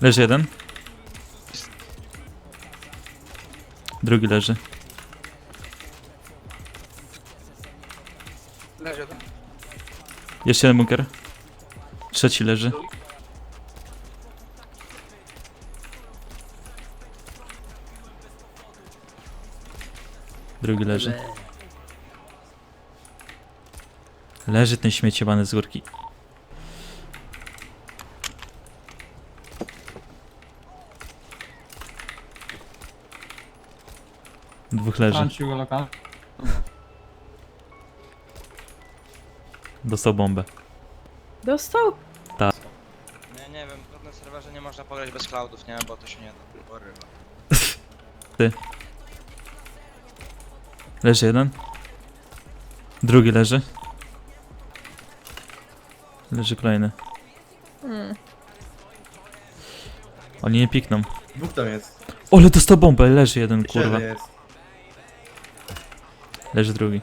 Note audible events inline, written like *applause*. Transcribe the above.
Leży jeden. Drugi leży. Leży. Jeszcze jeden bunkier. Trzeci leży. Drugi leży. Leży ten śmieciowany z górki. Dwóch leży. Dostał bombę. Dostał? Nie, nie wiem, na serwerze nie można pograć bez cloudów, nie? Bo to się nie da. Porywa. *laughs* Leży jeden. Drugi leży. Leży kolejny. Hmm. Oni nie pikną. Dwóch tam jest. Ole, dostał bombę, leży jeden, kurwa. jest. Leży drugi.